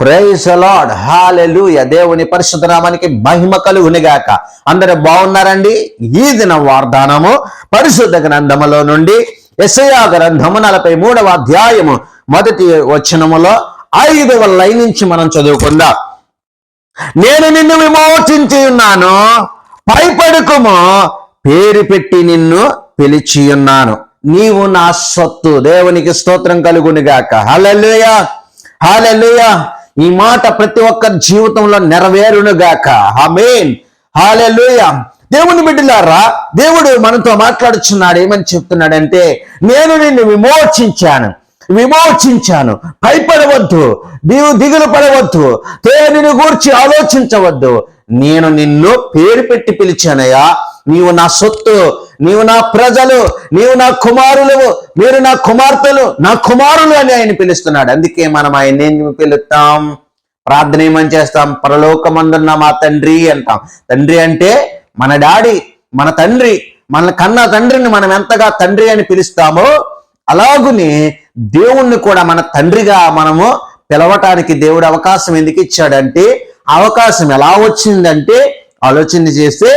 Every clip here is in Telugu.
ప్రైజ్ లార్డ్ హాలెలూయ దేవుని పరిశుద్ధనామానికి మహిమ కలుగునిగాక అందరు బాగున్నారండి? ఈ దిన వార్దానము పరిశుద్ధ గ్రంథములో నుండి ఎసయా గ్రంథము నలభై మూడవ అధ్యాయము మొదటి వచనములో ఐదవ లైన్ నుంచి మనం చదువుకుందాం. నేను నిన్ను విమోచించి ఉన్నాను పైపడుకుము పేరు పెట్టి నిన్ను పిలిచి ఉన్నాను. నీవు నా సొత్తు. దేవునికి స్తోత్రం కలుగునిగాక హలలుయా హల్లెలూయ ఈ మాట ప్రతి ఒక్కరి జీవితంలో నెరవేరునుగాక. ఆమేన్. హల్లెలూయ దేవుని బిడ్డలారా దేవుడు మనతో మాట్లాడుచున్నాడు. ఏమని చెప్తున్నాడంటే నేను నిన్ను విమోచించాను. విమోచించాను. భయపడవద్దు. నీవు దిగులు పడవద్దు. దేనిని గూర్చి ఆలోచించవద్దు. నేను నిన్ను పేరు పెట్టి పిలిచానయ్యా. నీవు నా సొత్తు నీవు నా ప్రజలు నీవు నా కుమారులు మీరు నా కుమార్తెలు నా కుమారులు అని ఆయన పిలుస్తున్నాడు. అందుకే మనం ఆయన ఏం పిలుస్తాం? ప్రార్థన ఏమని చేస్తాం? పరలోకమందున్న మా తండ్రి అంటాం. తండ్రి అంటే మన డాడీ మన తండ్రి మన కన్న తండ్రిని మనం ఎంతగా తండ్రి అని పిలుస్తామో అలాగునే దేవుణ్ణి కూడా మన తండ్రిగా మనము పిలవటానికి దేవుడు అవకాశం ఎందుకు ఇచ్చాడంటే అవకాశం ఎలా వచ్చిందంటే ఆలోచన చేస్తే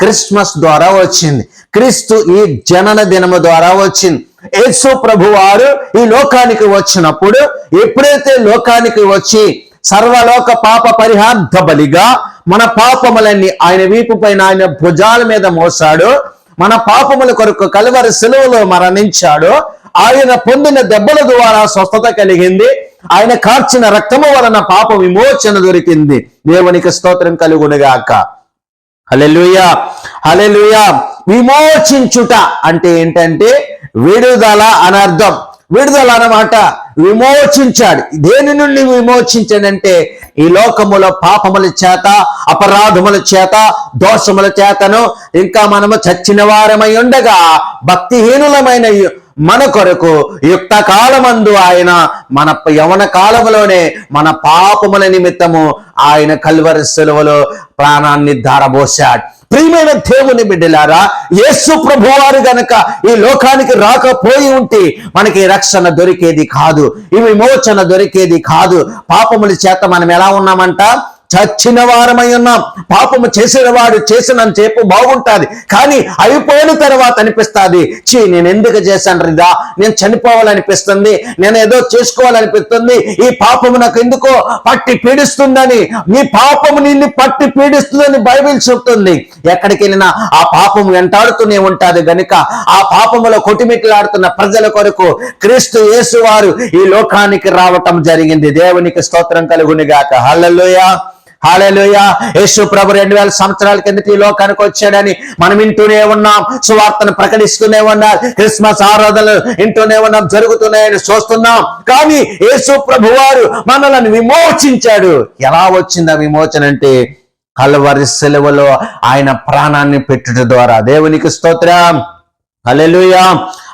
క్రిస్మస్ ద్వారా వచ్చింది. క్రీస్తు ఈ జనన దినము ద్వారా వచ్చింది. యేసు ప్రభు వారు ఈ లోకానికి వచ్చినప్పుడు ఎప్పుడైతే లోకానికి వచ్చి సర్వలోక పాప పరిహార్థ బలిగా మన పాపములన్నీ ఆయన వీపు పైన ఆయన భుజాల మీద మోసాడు మన పాపముల కొరకు కలువరి సెలవులో మరణించాడు ఆయన పొందిన దెబ్బల ద్వారా స్వస్థత కలిగింది ఆయన కార్చిన రక్తము వలన పాప విమోచన దొరికింది. దేవునికి స్తోత్రం కలుగునుగాక. హలెలుయా హలెలుయా విమోచించుట అంటే ఏంటంటే విడుదల అనర్థం విడుదల అన్నమాట విమోచించాడు. దేని నుండి విమోచించాడంటే ఈ లోకములో పాపముల చేత అపరాధముల చేత దోషముల చేతను ఇంకా మనము చచ్చిన వారమై ఉండగా భక్తిహీనులమైన మన కొరకు యుక్త కాలమందు ఆయన మన యవన కాలములోనే మన పాపముల నిమిత్తము ఆయన కల్వరి సెలవులో ప్రాణాన్ని ధారబోశాడు. ప్రియమైన దేవుని బిడ్డలారా యేసు ప్రభువారు గనక ఈ లోకానికి రాకపోయి ఉంటే మనకి రక్షణ దొరికేది కాదు ఈ విమోచన దొరికేది కాదు. పాపముల చేత మనం ఎలా ఉన్నామంట? చచ్చిన వారమై ఉన్నాం. పాపము చేసిన వాడు చేసినని చెప్పు బాగుంటుంది. కానీ అయిపోయిన తర్వాత అనిపిస్తుంది చీ నేను ఎందుకు చేశాను రిదా? నేను చనిపోవాలనిపిస్తుంది నేను ఏదో చేసుకోవాలనిపిస్తుంది ఈ పాపము నాకు ఎందుకో పట్టి పీడిస్తుందని నీ పాపము నిన్ను పట్టి పీడిస్తుందని బైబిల్ చెప్తుంది. ఎక్కడికి వెళ్ళినా ఆ పాపం వెంటాడుతూనే ఉంటుంది గనుక ఆ పాపములో కొటిమిట్లాడుతున్న ప్రజల కొరకు క్రీస్తు యేసు వారు ఈ లోకానికి రావటం జరిగింది. దేవునికి స్తోత్రం కలుగునిగాక. హల్లెలూయా. హాలేలుయ. యేసు ప్రభు రెండు వేల సంవత్సరాల కిందట ఈ లోకానికి వచ్చాడని మనం వింటూనే ఉన్నాం సువార్తను ప్రకటిస్తూనే ఉన్నాం క్రిస్మస్ ఆరాధనలు వింటూనే ఉన్నాం జరుగుతున్నాయని చూస్తున్నాం. కానీ యేసు ప్రభు వారు మనల్ని విమోచించాడు. ఎలా వచ్చిందా విమోచన అంటే కలవరి సెలవులో ఆయన ప్రాణాన్ని పెట్టుట ద్వారా. దేవునికి స్తోత్రం. హలెలుయా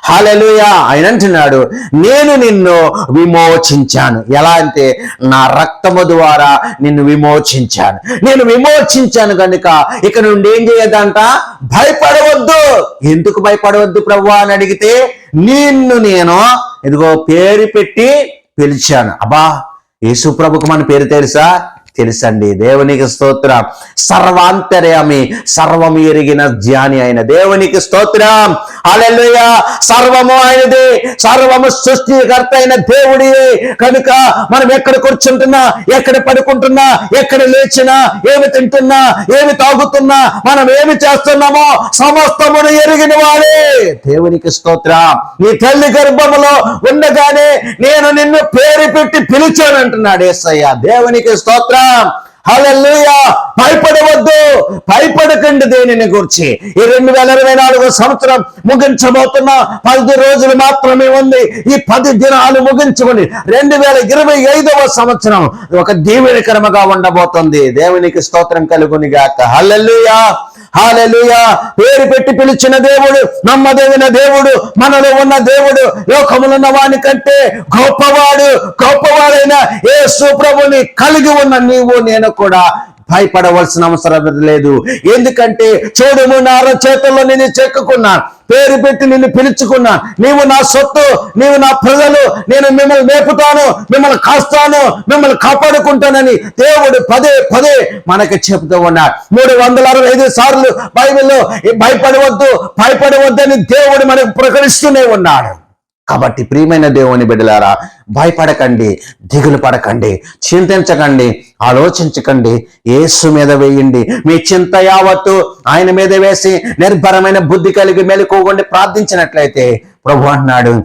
హలెలుయా ఆయన అంటున్నాడు నేను నిన్ను విమోచించాను. ఎలా అంటే నా రక్తము ద్వారా నిన్ను విమోచించాను. నేను విమోచించాను కనుక ఇక నుండి ఏం చేయదంట భయపడవద్దు. ఎందుకు భయపడవద్దు ప్రభు అని అడిగితే నిన్ను నేను ఇదిగో పేరు పెట్టి పిలిచాను. అబ్బా యేసు ప్రభుకు మన పేరు తెలుసా? తెలుసండి. దేవునికి స్తోత్రం. సర్వాంతర్యామి సర్వం ఎరిగిన జ్ఞాని అయిన దేవునికి స్తోత్రం. అలెలుయ సర్వము ఆయనదే. సర్వము సృష్టికర్త అయిన దేవుడి. కనుక మనం ఎక్కడ కూర్చుంటున్నా ఎక్కడ పడుకుంటున్నా ఎక్కడ లేచినా ఏమి తింటున్నా ఏమి తాగుతున్నా మనం ఏమి చేస్తున్నామో సమస్తమును ఎరిగిన వాడే. దేవునికి స్తోత్రం. నీ తల్లి గర్భములో ఉండగానే నేను నిన్ను పేరు పెట్టి పిలిచాను అంటున్నాడు ఏసయ్య. దేవునికి స్తోత్రం. హల్లెలూయా! భయపడవద్దు! భయపడకండి దేనిని గురించి. ఈ రెండు వేల ఇరవై నాలుగో సంవత్సరం ముగించబోతున్న పది రోజులు మాత్రమే ఉంది. ఈ పది దినాలు ముగించమని రెండు వేల ఇరవై ఐదవ సంవత్సరం ఒక దీవెనకరముగా ఉండబోతుంది. దేవునికి స్తోత్రం కలుగునిగాక. గాక హాలెలుయా. పేరు పెట్టి పిలిచిన దేవుడు నమ్మదగిన దేవుడు మనలో ఉన్న దేవుడు లోకములున్న వాని కంటే గొప్పవాడు గొప్పవాడైన ఏ సుప్రభుని కలిగి ఉన్న నీవు నేను కూడా భయపడవలసిన అవసరం లేదు. ఎందుకంటే చూడము నా చేతుల్లో నేను చెక్కుకున్నాను పేరు పెట్టి నిన్ను పిలుచుకున్నా నీవు నా సొత్తు నీవు నా ప్రజలు నేను మిమ్మల్ని మేపుతాను మిమ్మల్ని కాస్తాను మిమ్మల్ని కాపాడుకుంటానని దేవుడు పదే పదే మనకి చెప్తూ ఉన్నాడు. మూడు వందల అరవై ఐదు సార్లు బైబిల్లో భయపడవద్దు భయపడవద్దని దేవుడు మనకు ప్రకటిస్తూనే ఉన్నాడు. కాబట్టి ప్రియమైన దేవుని బిడ్డలారా భయపడకండి దిగులు పడకండి చింతించకండి. ఆలోచించకండి. యేసు మీద వేయండి. మీ చింత యావత్తు ఆయన మీద వేసి నిర్భరమైన బుద్ధి కలిగి మెలకువಗೊಂడి ప్రార్థించినట్లయితే ప్రభు అన్నాడు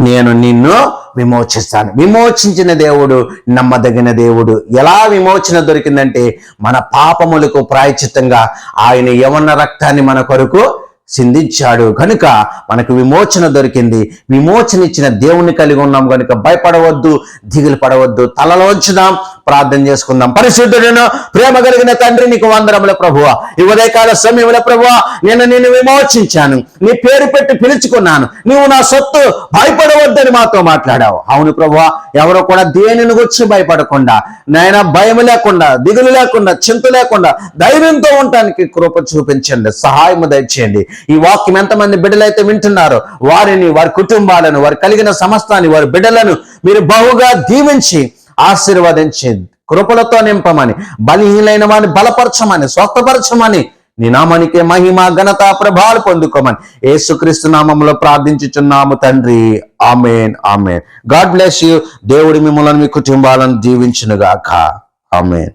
నేను నిన్ను విమోచిస్తాను. విమోచించిన దేవుడు నమ్మదగిన దేవుడు. ఎలా విమోచన దొరికిందంటే మన పాపములకు ప్రాయచిత్తంగా ఆయన యవన రక్తాన్ని మన కొరకు సిందించాడు. కనుక మనకు విమోచన దొరికింది. విమోచన ఇచ్చిన దేవుని కలిగి ఉన్నాం కనుక భయపడవద్దు దిగులు పడవద్దు తలలోంచుదాం ప్రార్థన చేసుకుందాం. పరిశుద్ధుడును ప్రేమ కలిగిన తండ్రి నీకు వందరముల ప్రభువ. ఈ ఉదయకాల సమయంలో ప్రభువ నేను నిన్ను విమోచించాను. నీ పేరు పెట్టి పిలుచుకున్నాను. నువ్వు నా సొత్తు భయపడవద్దని మాతో మాట్లాడావు. అవును ప్రభువ ఎవరో కూడా దేనిని గురించి భయపడకుండా నాయన భయం లేకుండా దిగులు లేకుండా చింత లేకుండా ధైర్యంతో ఉండటానికి కృప చూపించండి. సహాయము దయచేయండి. ఈ వాక్యం ఎంతమంది బిడ్డలైతే వింటున్నారో వారిని వారి కుటుంబాలను వారు కలిగిన సమస్తాన్ని వారి బిడ్డలను మీరు బహుగా దీవించి ఆశీర్వదించి కృపలతో నింపమని బలహీనైన వాని బలపరచమని స్వస్థపరచమని నీ నామానికే మహిమ ఘనత ప్రభావాలు పొందుకోమని యేసుక్రీస్తు నామంలో ప్రార్థించుచున్నాము తండ్రి. Amen amen. God bless you. దేవుడి మిమ్మల్ని మీ కుటుంబాలను దీవించునుగాక. ఆమెన్.